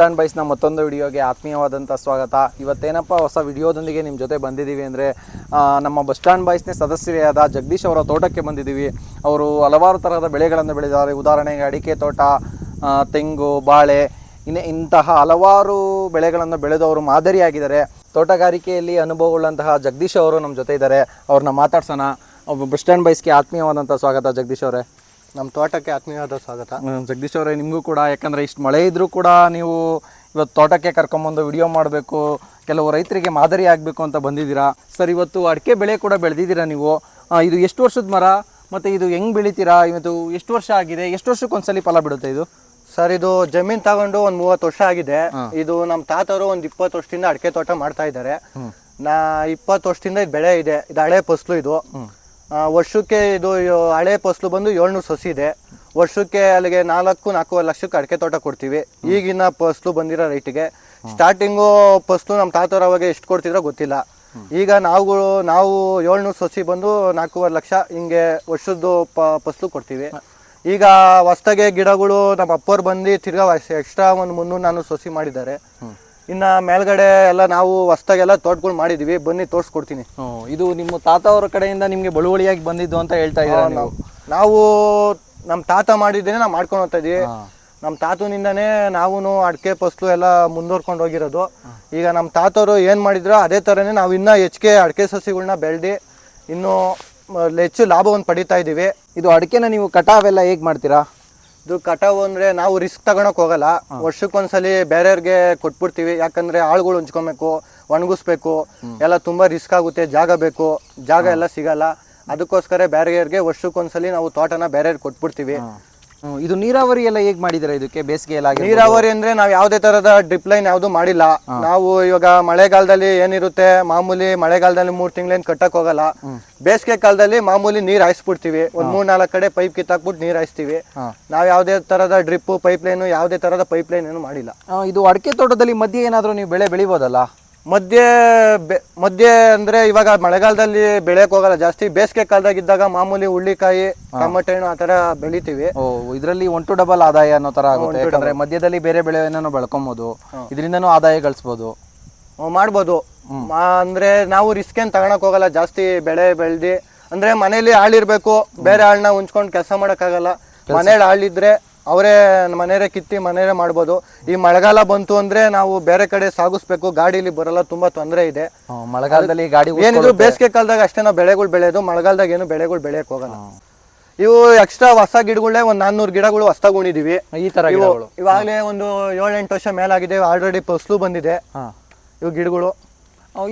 Stand ಬೈಸ್ನ ಮತ್ತೊಂದು ವಿಡಿಯೋಗೆ ಆತ್ಮೀಯವಾದಂಥ ಸ್ವಾಗತ. ಇವತ್ತೇನಪ್ಪ ಹೊಸ ವಿಡಿಯೋದೊಂದಿಗೆ ನಿಮ್ಮ ಜೊತೆ ಬಂದಿದ್ದೀವಿ ಅಂದರೆ ನಮ್ಮ ಬಸ್ ಸ್ಟ್ಯಾಂಡ್ ಬಾಯ್ಸ್ನ ಸದಸ್ಯರಾದ ಜಗದೀಶ್ ಅವರ ತೋಟಕ್ಕೆ ಬಂದಿದ್ದೀವಿ. ಅವರು ಹಲವಾರು ಥರದ ಬೆಳೆಗಳನ್ನು ಬೆಳೆದಿದ್ದಾರೆ. ಉದಾಹರಣೆಗೆ ಅಡಿಕೆ ತೋಟ ತೆಂಗು, ಬಾಳೆ, ಇನ್ನೇ ಇಂತಹ ಹಲವಾರು ಬೆಳೆಗಳನ್ನು ಬೆಳೆದವರು ಮಾದರಿಯಾಗಿದ್ದಾರೆ. ತೋಟಗಾರಿಕೆಯಲ್ಲಿ ಅನುಭವವುಳ್ಳಂತಹ ಜಗದೀಶ್ ಅವರು ನಮ್ಮ ಜೊತೆ ಇದ್ದಾರೆ. ಅವ್ರನ್ನ ಮಾತಾಡ್ಸೋಣ. ಬಸ್ ಸ್ಟ್ಯಾಂಡ್ ಬೈಸ್ಗೆ ಆತ್ಮೀಯವಾದಂಥ ಸ್ವಾಗತ ಜಗದೀಶ್ ಅವರೇ. ನಮ್ಮ ತೋಟಕ್ಕೆ ಆತ್ಮೀಯವಾದ ಸ್ವಾಗತ. ಜಗದೀಶ್ ಅವರೇ ನಿಮಗೂ ಕೂಡ ಯಾಕಂದರೆ ಇಷ್ಟು ಮಳೆ ಇದ್ದರೂ ಕೂಡ ನೀವು ಇವತ್ತು ತೋಟಕ್ಕೆ ಕರ್ಕೊಂಬಂದು ವಿಡಿಯೋ ಮಾಡಬೇಕು ಕೆಲವು ರೈತರಿಗೆ ಮಾದರಿ ಆಗಬೇಕು ಅಂತ ಬಂದಿದ್ದೀರಾ? ಸರ್ ಇವತ್ತು ಅಡಿಕೆ ಬೆಳೆ ಕೂಡ ಬೆಳೆದಿದ್ದೀರಾ ನೀವು? ಇದು ಎಷ್ಟು ವರ್ಷದ ಮರ? ಮತ್ತು ಇದು ಹೆಂಗೆ ಬೆಳಿತೀರಾ? ಇವತ್ತು ಎಷ್ಟು ವರ್ಷ ಆಗಿದೆ? ಎಷ್ಟು ವರ್ಷಕ್ಕೆ ಒಂದ್ಸಲಿ ಫಲ ಬಿಡುತ್ತೆ ಇದು? ಸರ್ ಇದು ಜಮೀನ್ ತಗೊಂಡು ಒಂದ್ ಮೂವತ್ತು ವರ್ಷ ಆಗಿದೆ. ಇದು ನಮ್ಮ ತಾತವರು ಒಂದ್ ಇಪ್ಪತ್ತು ವರ್ಷದಿಂದ ಅಡಿಕೆ ತೋಟ ಮಾಡ್ತಾ ಇದ್ದಾರೆ. ನಾ ಇಪ್ಪತ್ತು ವರ್ಷದಿಂದ ಇದು ಬೆಳೆ ಇದೆ. ಇದು ಹಳೆ ಫಸ್ಲು ಇದು. ವರ್ಷಕ್ಕೆ ಇದು ಹಳೆ ಫಸಲು ಬಂದು ಏಳ್ನೂರು ಸಸಿ ಇದೆ. ವರ್ಷಕ್ಕೆ ಅಲ್ಲಿಗೆ ನಾಲ್ಕು, ನಾಲ್ಕೂವರೆ ಲಕ್ಷಕ್ಕೆ ಅಡಿಕೆ ತೋಟ ಕೊಡ್ತೀವಿ. ಈಗಿನ ಫಸಲು ಬಂದಿರೋ ರೈಟಿಗೆ. ಸ್ಟಾರ್ಟಿಂಗು ಫಸಲು ನಮ್ಮ ತಾತವ್ರು ಅವಾಗ ಎಷ್ಟು ಕೊಡ್ತಿದ್ರೋ ಗೊತ್ತಿಲ್ಲ. ಈಗ ನಾವು ನಾವು ಏಳ್ನೂರು ಸಸಿ ಬಂದು ನಾಲ್ಕೂವರೆ ಲಕ್ಷ ಹಿಂಗೆ ವರ್ಷದ್ದು ಪ, ಫಸಲು ಕೊಡ್ತೀವಿ. ಈಗ ಹೊಸ್ದಾಗೆ ಗಿಡಗಳು ನಮ್ಮ ಅಪ್ಪವ್ರು ಬಂದು ತಿರ್ಗಾ ಎಕ್ಸ್ಟ್ರಾ ಒಂದು ಮುನ್ನೂರು ನಾನು ಸಸಿ ಮಾಡಿದ್ದಾರೆ. ಇನ್ನ ಮೇಲ್ಗಡೆ ಎಲ್ಲ ನಾವು ಹೊಸ್ದಾಗೆಲ್ಲ ತೋಟಗಳು ಮಾಡಿದೀವಿ. ಬನ್ನಿ ತೋರಿಸ್ಕೊಡ್ತೀನಿ. ಹ್ಮ್, ಇದು ನಿಮ್ಮ ತಾತ ಅವರ ಕಡೆಯಿಂದ ನಿಮ್ಗೆ ಬಳುವಳಿಯಾಗಿ ಬಂದಿದ್ದು ಅಂತ ಹೇಳ್ತಾ ಇದ್ದೀರಾ ನೀವು? ನಾವು ನಮ್ಮ ತಾತ ಮಾಡಿದ್ದೇನೆ ನಾವು ಮಾಡ್ಕೊಂಡು ಹೋಗ್ತಾ ಇದೀವಿ. ನಮ್ಮ ತಾತನಿಂದನೇ ನಾವು ಅಡಿಕೆ ಫಸ್ಲು ಎಲ್ಲ ಮುಂದುವರ್ಕೊಂಡು ಹೋಗಿರೋದು. ಈಗ ನಮ್ಮ ತಾತವರು ಏನು ಮಾಡಿದ್ರೋ ಅದೇ ಥರನೇ ನಾವು ಇನ್ನೂ ಹೆಚ್ಚಿಗೆ ಅಡಿಕೆ ಸಸಿಗಳನ್ನ ಬೆಳೆದು ಇನ್ನೂ ಮ- ಹೆಚ್ಚು ಲಾಭವನ್ನು ಪಡಿತಾ ಇದ್ದೀವಿ ಇದು ಅಡಿಕೆನ ನೀವು ಕಟಾವೆಲ್ಲ ಹೇಗ್ ಮಾಡ್ತೀರಾ? ಇದು ಕಟಾವು ಅಂದ್ರೆ ನಾವು ರಿಸ್ಕ್ ತಗೊಳಕ್ ಹೋಗಲ್ಲ. ವರ್ಷಕ್ಕೊಂದ್ಸಲಿ ಬೇರೆಯವ್ರಿಗೆ ಕೊಟ್ಬಿಡ್ತೀವಿ. ಯಾಕಂದ್ರೆ ಆಳುಗಳು ಹಂಚ್ಕೊಬೇಕು ಒಣಗಿಸ್ಬೇಕು ಎಲ್ಲ ತುಂಬಾ ರಿಸ್ಕ್ ಆಗುತ್ತೆ ಜಾಗ ಬೇಕು ಜಾಗ ಎಲ್ಲ ಸಿಗಲ್ಲ. ಅದಕ್ಕೋಸ್ಕರ ಬೇರೆಯವ್ರಿಗೆ ವರ್ಷಕ್ಕೊಂದ್ಸಲಿ ನಾವು ತೋಟನ ಬೇರೆಯವ್ರಿಗೆ ಕೊಟ್ಬಿಡ್ತೀವಿ. ಇದು ನೀರಾವರಿ ಎಲ್ಲ ಹೇಗೆ ಮಾಡಿದ್ರೆ ಇದಕ್ಕೆ? ಬೇಸಿಗೆ ಎಲ್ಲ ಆಗಿರ್ಬೋದು? ನೀರಾವರಿ ಅಂದ್ರೆ ನಾವು ಯಾವುದೇ ತರದ ಡ್ರಿಪ್ ಲೈನ್ ಯಾವ್ದು ಮಾಡಿಲ್ಲ. ನಾವು ಇವಾಗ ಮಳೆಗಾಲದಲ್ಲಿ ಏನಿರುತ್ತೆ ಮಾಮೂಲಿ ಮಳೆಗಾಲದಲ್ಲಿ ಮೂರ್ ತಿಂಗಳೇನ್ ಕಟ್ಟಕ್ ಹೋಗಲ್ಲ. ಬೇಸಿಗೆ ಕಾಲದಲ್ಲಿ ಮಾಮೂಲಿ ನೀರ್ ಹಾಯಿಸ್ಬಿಡ್ತೀವಿ. ಒಂದ್ ಮೂರ್ ನಾಲ್ಕು ಕಡೆ ಪೈಪ್ ಕಿತ್ತಾಕ್ಬಿಟ್ಟು ನೀರ್ ಹಾಯಿಸ್ತೀವಿ. ನಾವ್ ಯಾವ್ದೇ ಯಾವುದೇ ತರದ ಡ್ರಿಪ್ ಪೈಪ್ ಲೈನ್ ಯಾವ್ದೇ ತರದ ಪೈಪ್ ಲೈನ್ ಏನು ಮಾಡಿಲ್ಲ. ಇದು ಅಡಿಕೆ ತೋಟದಲ್ಲಿ ಮಧ್ಯೆ ಏನಾದರೂ ನೀವು ಬೆಳೆ ಬೆಳಿಬೋದಲ್ಲ? ಮಧ್ಯೆ ಬೆ- ಮಧ್ಯೆ ಅಂದ್ರೆ ಇವಾಗ ಮಳೆಗಾಲದಲ್ಲಿ ಬೆಳೆಯಕ್ ಹೋಗಲ್ಲ. ಜಾಸ್ತಿ ಬೇಸಿಗೆ ಕಾಲದಾಗ ಇದ್ದಾಗ ಮಾಮೂಲಿ ಹುಳ್ಳಿಕಾಯಿ ಟೊಮೆಟೊ ಹಣ್ಣು ಆ ತರ ಬೆಳಿತೀವಿ. ಓ ಇದರಲ್ಲಿ ಒನ್ ಟು ಡಬಲ್ ಆದಾಯ ಅನ್ನೋ ತರ ಆಗುತ್ತೆ. ಯಾಕಂದ್ರೆ ಮಧ್ಯದಲ್ಲಿ ಬೇರೆ ಬೆಳೆಯನ್ನು ಬೆಳ್ಕೊಬೋದು. ಇದರಿಂದನೂ ಆದಾಯ ಗಳಿಸ್ಬೋದು. ಮಾಡ್ಬೋದು. ಅಂದ್ರೆ ನಾವು ರಿಸ್ಕ್ ಏನ್ ತಗೊಳಕ್ ಹೋಗಲ್ಲ. ಜಾಸ್ತಿ ಬೆಳೆ ಬೆಳ್ದಿ. ಅಂದ್ರೆ ಮನೇಲಿ ಆಳಿರ್ಬೇಕು ಬೇರೆ ಆಳ್ನ ಉಂಚ್ಕೊಂಡು ಕೆಲಸ ಮಾಡಕ್ಕಾಗಲ್ಲ. ಮನೇಲಿ ಆಳಿದ್ರೆ ಅವರೇ ಮನೆಯೇ ಕಿತ್ತಿ ಮನೆಯೇ ಮಾಡ್ಬೋದು. ಈ ಮಳೆಗಾಲ ಬಂತು ಅಂದ್ರೆ ನಾವು ಬೇರೆ ಕಡೆ ಸಾಗಿಸ್ಬೇಕು. ಗಾಡಿಲಿ ಬರಲ್ಲ ತುಂಬಾ ತೊಂದರೆ ಇದೆ. ಮಳೆಗಾಲದಲ್ಲಿ ಗಾಡಿ ಏನಿದ್ರು ಬೇಸಿಗೆ ಕಾಲದಾಗ ಅಷ್ಟೇ ನಾವು ಬೆಳೆಗಳು ಬೆಳೆಯೋದು. ಮಳೆಗಾಲದಾಗ ಏನು ಬೆಳೆಗಳು ಬೆಳೆಯಕ್ ಹೋಗಲ್ಲ. ಇವು ಎಕ್ಸ್ಟ್ರಾ ಹೊಸ ಗಿಡಗಳೇ ಒಂದ್ ನಾನ್ನೂರು ಗಿಡಗಳು ಹೊಸ್ದಾಗ್ ಉಣಿದೀವಿ ಈ ತರ ಗಿಡಗಳು. ಇವಾಗಲೇ ಒಂದು ಏಳೆಂಟು ವರ್ಷ ಮೇಲಾಗಿದೆ. ಆಲ್ರೆಡಿ ಫಸ್ಲು ಬಂದಿದೆ. ಇವು ಗಿಡಗಳು.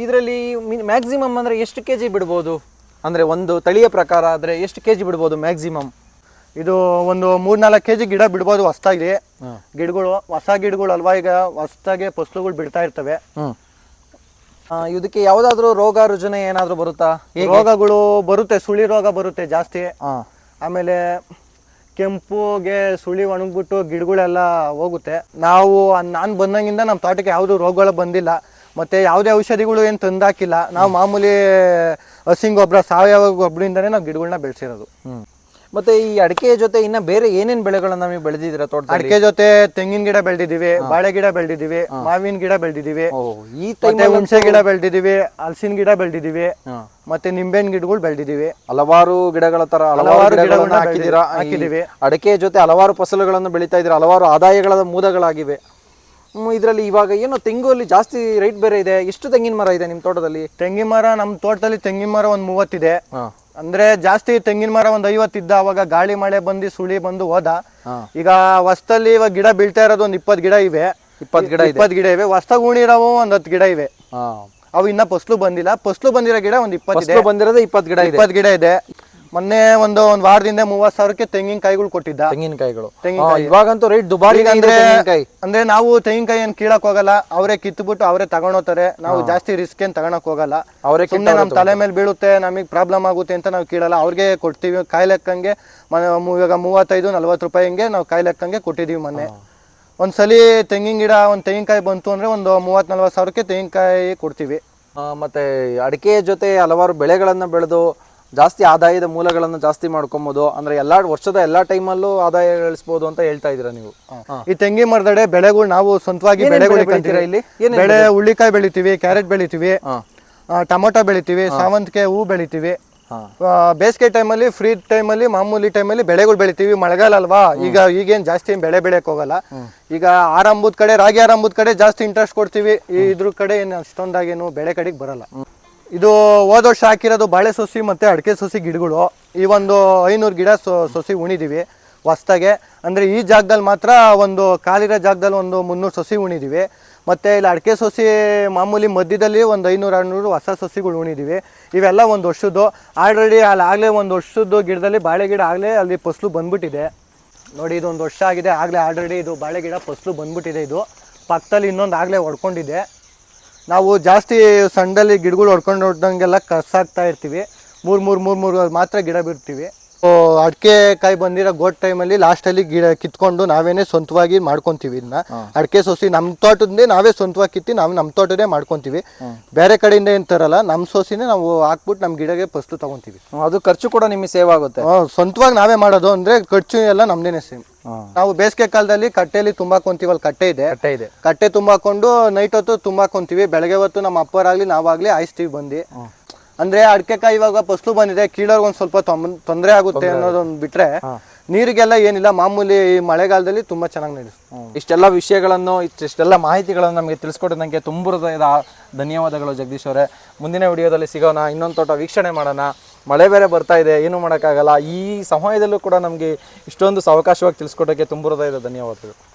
ಇದರಲ್ಲಿ ಮ್ಯಾಕ್ಸಿಮಮ್ ಅಂದ್ರೆ ಎಷ್ಟು ಕೆಜಿ ಬಿಡ್ಬೋದು? ಅಂದ್ರೆ ಒಂದು ತಳಿಯ ಪ್ರಕಾರ ಆದ್ರೆ ಎಷ್ಟು ಕೆಜಿ ಬಿಡ್ಬೋದು ಮ್ಯಾಕ್ಸಿಮಮ್ ಇದು ಒಂದು ಮೂರ್ನಾಲ್ಕು ಕೆ ಜಿ ಗಿಡ ಬಿಡ್ಬೋದು ಹೊಸ್ತಾಗಿ ಗಿಡಗಳು ಹೊಸ ಗಿಡಗಳು ಅಲ್ವಾ ಈಗ ಹೊಸ್ತಾಗೆ ಫಸ್ಲುಗಳು ಬಿಡ್ತಾ ಇರ್ತವೆ. ಆ, ಇದಕ್ಕೆ ಯಾವ್ದಾದ್ರು ರೋಗ ರುಜಿನ ಏನಾದ್ರು ಬರುತ್ತಾ? ರೋಗಗಳು ಬರುತ್ತೆ ಸುಳಿ ರೋಗ ಬರುತ್ತೆ ಜಾಸ್ತಿ. ಹಾ. ಆಮೇಲೆ ಕೆಂಪುಗೆ ಸುಳಿ ಒಣಗ್ಬಿಟ್ಟು ಗಿಡಗಳೆಲ್ಲ ಹೋಗುತ್ತೆ. ನಾವು ನಾನು ಬಂದಂಗಿಂದ ನಮ್ಮ ತೋಟಕ್ಕೆ ಯಾವುದು ರೋಗಗಳು ಬಂದಿಲ್ಲ. ಮತ್ತೆ ಯಾವುದೇ ಔಷಧಿಗಳು ಏನು ತಂದಾಕಿಲ್ಲ. ನಾವು ಮಾಮೂಲಿ ಹಸಿಂಗ್ ಗೊಬ್ಬರ ಸಾವಯವ ಗೊಬ್ಬರದಿಂದನೇ ನಾವು ಗಿಡಗಳನ್ನ ಬೆಳೆಸಿರೋದು. ಹ್ಮ್. ಮತ್ತೆ ಈ ಅಡಿಕೆ ಜೊತೆ ಇನ್ನ ಬೇರೆ ಏನೇನ್ ಬೆಳೆಗಳನ್ನ ನೀವು ಬೆಳೆದಿದ್ದೀರಾ ತೋಟದಲ್ಲಿ? ಅಡಿಕೆ ಜೊತೆ ತೆಂಗಿನ ಗಿಡ ಬೆಳೆದಿದ್ದೀವಿ ಬಾಳೆ ಗಿಡ ಬೆಳೆದಿದ್ದೀವಿ ಮಾವಿನ ಗಿಡ ಬೆಳೆದಿದ್ದೀವಿ. ಓ ಈ ಟೈಮ್ ಮತ್ತೆ ಹುಣಸೆ ಗಿಡ ಬೆಳೆದಿದ್ದೀವಿ ಹಲಸಿನ ಗಿಡ ಬೆಳೆದಿದ್ದೀವಿ ಮತ್ತೆ ನಿಂಬೆಹಣ್ಣು ಗಿಡಗಳು ಬೆಳೆದಿದ್ದೀವಿ. ಹಲವಾರು ಗಿಡಗಳ ತರ ಹಲವಾರು ಹಲವಾರು ಗಿಡಗಳನ್ನ ಗಿಡಗಳನ್ನ ಹಾಕಿದ್ದೀರಾ? ಬೆಳ್ದಿ- ಹಾಕಿದ್ದೀವಿ. ಅಡಿಕೆ ಜೊತೆ ಹಲವಾರು ಫಸಲುಗಳನ್ನು ಬೆಳೀತಾ ಇದ್ರೆ ಹಲವಾರು ಆದಾಯಗಳ ಮೂಲಗಳಾಗಿವೆ. ಇದರಲ್ಲಿ ಇವಾಗ ಏನು ತೆಂಗು ಅಲ್ಲಿ ಜಾಸ್ತಿ ರೇಟ್ ಬೇರೆ ಇದೆ. ಎಷ್ಟು ತೆಂಗಿನ ಮರ ಇದೆ ನಿಮ್ಮ ತೋಟದಲ್ಲಿ? ತೆಂಗಿನ ಮರ ನಮ್ಮ ತೋಟದಲ್ಲಿ ತೆಂಗಿನ ಮರ ಒಂದು ಮೂವತ್ತಿದೆ. ಅಂದ್ರೆ ಜಾಸ್ತಿ ತೆಂಗಿನ ಮರ ಒಂದ್ ಐವತ್ ಇದ್ದ ಅವಾಗ ಗಾಳಿ ಮಳೆ ಬಂದು ಸುಳಿ ಬಂದು ಹೋದ. ಈಗ ಹೊಸದಲ್ಲಿ ಇವಾಗ ಗಿಡ ಬೀಳ್ತಾ ಇರೋದು ಒಂದ್ ಇಪ್ಪತ್ ಗಿಡ ಇವೆ. ಇಪ್ಪತ್ ಗಿಡ ಇಪ್ಪತ್ ಗಿಡ ಇವೆ. ಹೊಸ ಉಣಿರವು ಒಂದ್ ಹತ್ತು ಗಿಡ ಇವೆ. ಅವು ಇನ್ನ ಫಸ್ಲು ಬಂದಿಲ್ಲ. ಫಸ್ಲು ಬಂದಿರೋ ಗಿಡ ಒಂದ್ ಇಪ್ಪತ್ತು ಬಂದಿರೋದೇ ಇಪ್ಪತ್ ಗಿಡ ಇಪ್ಪತ್ ಗಿಡ ಇದೆ. ಮೊನ್ನೆ ಒಂದು ಒಂದ್ ವಾರದಿಂದ ಮೂವತ್ ಸಾವಿರಕ್ಕೆ ತೆಂಗಿನಕಾಯಿಗಳು ಕೊಟ್ಟಿದ್ದ. ತೆಂಗಿನಕಾಯಿಗಳು ತೆಂಗಿನಕಾಯಿ. ಇವಾಗಂತೂ ರೇಟ್ ದುಬಾರಿ ಅಂದ್ರೆ ತೆಂಗಿನಕಾಯಿ ಅಂದ್ರೆ ನಾವು ತೆಂಗಿನಕಾಯಿ ಏನ್ ಕೀಳಕ್ ಹೋಗಲ್ಲ ಅವರೇ ಕಿತ್ಬಿಟ್ಟು ಅವರೇ ತಗೊಂಡೋತಾರೆ ನಾವು ಜಾಸ್ತಿ ರಿಸ್ಕ್ ಏನ್ ತಗೊಳಕ್ ಹೋಗಲ್ಲ. ಅವರೇ ಸುಮ್ನೆ ನಮ್ ತಲೆ ಮೇಲೆ ಬೀಳುತ್ತೆ ನಮಗೆ ಪ್ರಾಬ್ಲಮ್ ಆಗುತ್ತೆ ಅಂತ ನಾವು ಕೀಳಲ್ಲ. ಅವ್ರಿಗೆ ಕೊಡ್ತೀವಿ ಕಾಯಿ ಲೆಕ್ಕಂಗೆ ಮ- ಮು- ಇವಾಗ ಮೂವತ್ತೈದು ನಲ್ವತ್ ರೂಪಾಯಿ ಹಿಂಗೆ ನಾವು ಕಾಯಿ ಲೆಕ್ಕಂಗೆ ಕೊಟ್ಟಿದೀವಿ ಮೊನ್ನೆ. ಒಂದ್ಸಲಿ ತೆಂಗಿನ ಗಿಡ ಒಂದ್ ತೆಂಗಿನಕಾಯಿ ಬಂತು ಅಂದ್ರೆ ಒಂದು ಮೂವತ್ ನಲ್ವತ್ ಸಾವಿರಕ್ಕೆ ತೆಂಗಿನಕಾಯಿ ಕೊಡ್ತೀವಿ. ಆ, ಮತ್ತೆ ಅಡಿಕೆ ಜೊತೆ ಹಲವಾರು ಬೆಳೆಗಳನ್ನ ಬೆಳೆದು ಜಾಸ್ತಿ ಆದಾಯದ ಮೂಲಗಳನ್ನು ಜಾಸ್ತಿ ಮಾಡ್ಕೊಬೋದು. ಅಂದ್ರೆ ಎಲ್ಲಾ ವರ್ಷದ ಎಲ್ಲಾ ಟೈಮಲ್ಲೂ ಆದಾಯ ಗಳಿಸಬಹುದು ಅಂತ ಹೇಳ್ತಾ ಇದೀರಾ ನೀವು? ಈ ತೆಂಗಿ ಮರದಡೆ ಬೆಳೆಗಳು ನಾವು ಸ್ವಂತವಾಗಿ ಬೆಳೆಗಳು ಇಲ್ಲಿ? ಬೆಳೆ ಹುಳ್ಳಿಕಾಯಿ ಬೆಳಿತೀವಿ ಕ್ಯಾರೆಟ್ ಬೆಳಿತೀವಿ ಟೊಮೊಟೊ ಬೆಳಿತೀವಿ ಸಾವಂತಿಗೆ ಹೂ ಬೆಳಿತೀವಿ. ಬೇಸಿಗೆ ಟೈಮಲ್ಲಿ ಫ್ರೀ ಟೈಮಲ್ಲಿ ಮಾಮೂಲಿ ಟೈಮಲ್ಲಿ ಬೆಳೆಗಳು ಬೆಳಿತೀವಿ. ಮಳೆಗಾಲ ಅಲ್ವಾ? ಈಗ ಈಗೇನ್ ಜಾಸ್ತಿ ಬೆಳೆ ಬೆಳೆಯಕ್ ಹೋಗಲ್ಲ. ಈಗ ಆರಂಭದ ಕಡೆ ರಾಗಿ ಆರಂಭದ ಕಡೆ ಜಾಸ್ತಿ ಇಂಟ್ರೆಸ್ಟ್ ಕೊಡ್ತೀವಿ. ಇದ್ರ ಕಡೆ ಏನು ಅಷ್ಟೊಂದಾಗೇನು ಬೆಳೆ ಕಡೆಗೆ ಬರಲ್ಲ. ಇದು ಹೋದ ವರ್ಷ ಹಾಕಿರೋದು ಬಾಳೆ ಸೊಸಿ ಮತ್ತೆ ಅಡಿಕೆ ಸೊಸಿ ಗಿಡಗಳು. ಈ ಒಂದು ಐನೂರು ಗಿಡ ಸೊಸಿ ಉಣಿದೀವಿ, ಹೊಸ್ದಾಗೆ. ಅಂದ್ರೆ ಈ ಜಾಗದಲ್ಲಿ ಮಾತ್ರ ಒಂದು ಕಾಲಿರೋ ಜಾಗದಲ್ಲಿ ಒಂದು ಮುನ್ನೂರು ಸೊಸಿ ಉಣಿದೀವಿ. ಮತ್ತೆ ಇಲ್ಲಿ ಅಡಿಕೆ ಸೊಸಿ ಮಾಮೂಲಿ ಮಧ್ಯದಲ್ಲಿ ಒಂದು ಐನೂರು ಆರುನೂರು ಹೊಸ ಸೊಸಿಗಳು ಉಣಿದೀವಿ. ಇವೆಲ್ಲ ಒಂದು ವರ್ಷದ್ದು. ಆಲ್ರೆಡಿ ಅಲ್ಲಿ ಆಗಲೇ ಒಂದು ವರ್ಷದ್ದು ಗಿಡದಲ್ಲಿ ಬಾಳೆ ಗಿಡ ಆಗಲೇ ಅಲ್ಲಿ ಫಸ್ಲು ಬಂದ್ಬಿಟ್ಟಿದೆ. ನೋಡಿ, ಇದೊಂದು ವರ್ಷ ಆಗಿದೆ. ಆಗಲೇ ಆಲ್ರೆಡಿ ಇದು ಬಾಳೆ ಗಿಡ ಫಸ್ಲು ಬಂದ್ಬಿಟ್ಟಿದೆ ಇದು. ಪಕ್ಕದಲ್ಲಿ ಇನ್ನೊಂದು ಆಗಲೇ ಹೊಡ್ಕೊಂಡಿದೆ. ನಾವು ಜಾಸ್ತಿ ಸಂಡಲ್ಲಿ ಗಿಡಗಳು ಹೊಡ್ಕೊಂಡು ಹೊಡ್ದಂಗೆಲ್ಲ ಕಸಾಗ್ತಾ ಇರ್ತೀವಿ. ಮೂರು ಮೂರು ಮೂರು ಮೂರು ಮಾತ್ರ ಗಿಡ ಬಿಡ್ತೀವಿ. ಅಡಿಕೆ ಕಾಯಿ ಬಂದಿರೋ ಗೋಟ್ ಟೈಮಲ್ಲಿ ಲಾಸ್ಟಲ್ಲಿ ಗಿಡ ಕಿತ್ಕೊಂಡು ನಾವೇನೆ ಸ್ವಂತವಾಗಿ ಮಾಡ್ಕೊಂತೀವಿ ಇದನ್ನ ಅಡಿಕೆ ಸೊಸಿ ನಮ್ಮ ತೋಟದಿಂದ ನಾವೇ ಸ್ವಂತವಾಗಿ ಕಿತ್ತಿ ನಾವು ನಮ್ಮ ತೋಟದೇ ಮಾಡ್ಕೊಂತೀವಿ. ಬೇರೆ ಕಡೆಯಿಂದ ಏನು ತರಲ್ಲ ನಮ್ಮ ಸೊಸಿನೇ ನಾವು ಹಾಕ್ಬಿಟ್ಟು ನಮ್ಮ ಗಿಡಗೆ ಫಸ್ಟು ತಗೊಂತೀವಿ. ಅದು ಖರ್ಚು ಕೂಡ ನಿಮಗೆ ಸೇವ್ ಆಗುತ್ತೆ. ಸ್ವಂತವಾಗಿ ನಾವೇ ಮಾಡೋದು ಅಂದರೆ ಖರ್ಚು ಎಲ್ಲ ನಮ್ದೇನೆ ಸೇಮ್ ನಾವು ಬೇಸಿಗೆ ಕಾಲದಲ್ಲಿ ಕಟ್ಟೆಯಲ್ಲಿ ತುಂಬಾಕೊಂತೀವಲ್ಲ ಕಟ್ಟೆ ಇದೆ. ಕಟ್ಟೆ ಇದೆ. ಕಟ್ಟೆ ತುಂಬಾಕೊಂಡು ನೈಟ್ ಹೊತ್ತು ತುಂಬಾಕೊಂತೀವಿ ಬೆಳಗ್ಗೆ ಹೊತ್ತು ನಮ್ಮ ಅಪ್ಪರಾಗ್ಲಿ ನಾವಾಗ್ಲಿ ಹಾಯಿಸ್ತೀವಿ ಬಂದು ಅಂದ್ರೆ ಅಡಿಕೆಕಾಯಿ ಇವಾಗ ಫಸ್ಲು ಬಂದಿದೆ. ಕೀಳೋರ್ಗೆ ಒಂದ್ ಸ್ವಲ್ಪ ತೊಂದರೆ ಆಗುತ್ತೆ ಅನ್ನೋದೊಂದು ಬಿಟ್ರೆ ನೀರಿಗೆಲ್ಲ ಏನಿಲ್ಲ. ಮಾಮೂಲಿ ಈ ಮಳೆಗಾಲದಲ್ಲಿ ತುಂಬಾ ಚೆನ್ನಾಗಿ ನಡೆಯುತ್ತೆ ಇಷ್ಟೆಲ್ಲ ವಿಷಯಗಳನ್ನು ಇಷ್ಟೆಲ್ಲ ಮಾಹಿತಿಗಳನ್ನು ನಮಗೆ ತಿಳಿಸ್ಕೊಟ್ಟಿದ್ದಕ್ಕೆ ತುಂಬ ಹೃದಯದ ಧನ್ಯವಾದಗಳು ಜಗದೀಶ್ ಅವರೇ. ಮುಂದಿನ ವಿಡಿಯೋದಲ್ಲಿ ಸಿಗೋಣ. ಇನ್ನೊಂದು ತೋಟ ವೀಕ್ಷಣೆ ಮಾಡೋಣ. ಮಳೆ ಬೇರೆ ಬರ್ತಾ ಇದೆ, ಏನು ಮಾಡೋಕ್ಕಾಗಲ್ಲ. ಈ ಸಮಯದಲ್ಲೂ ಕೂಡ ನಮಗೆ ಇಷ್ಟೊಂದು ಸಾವಕಾಶವಾಗಿ ತಿಳಿಸ್ಕೊಡೋಕ್ಕೆ ತುಂಬ ಹೃದಯದ ಧನ್ಯವಾದಗಳು.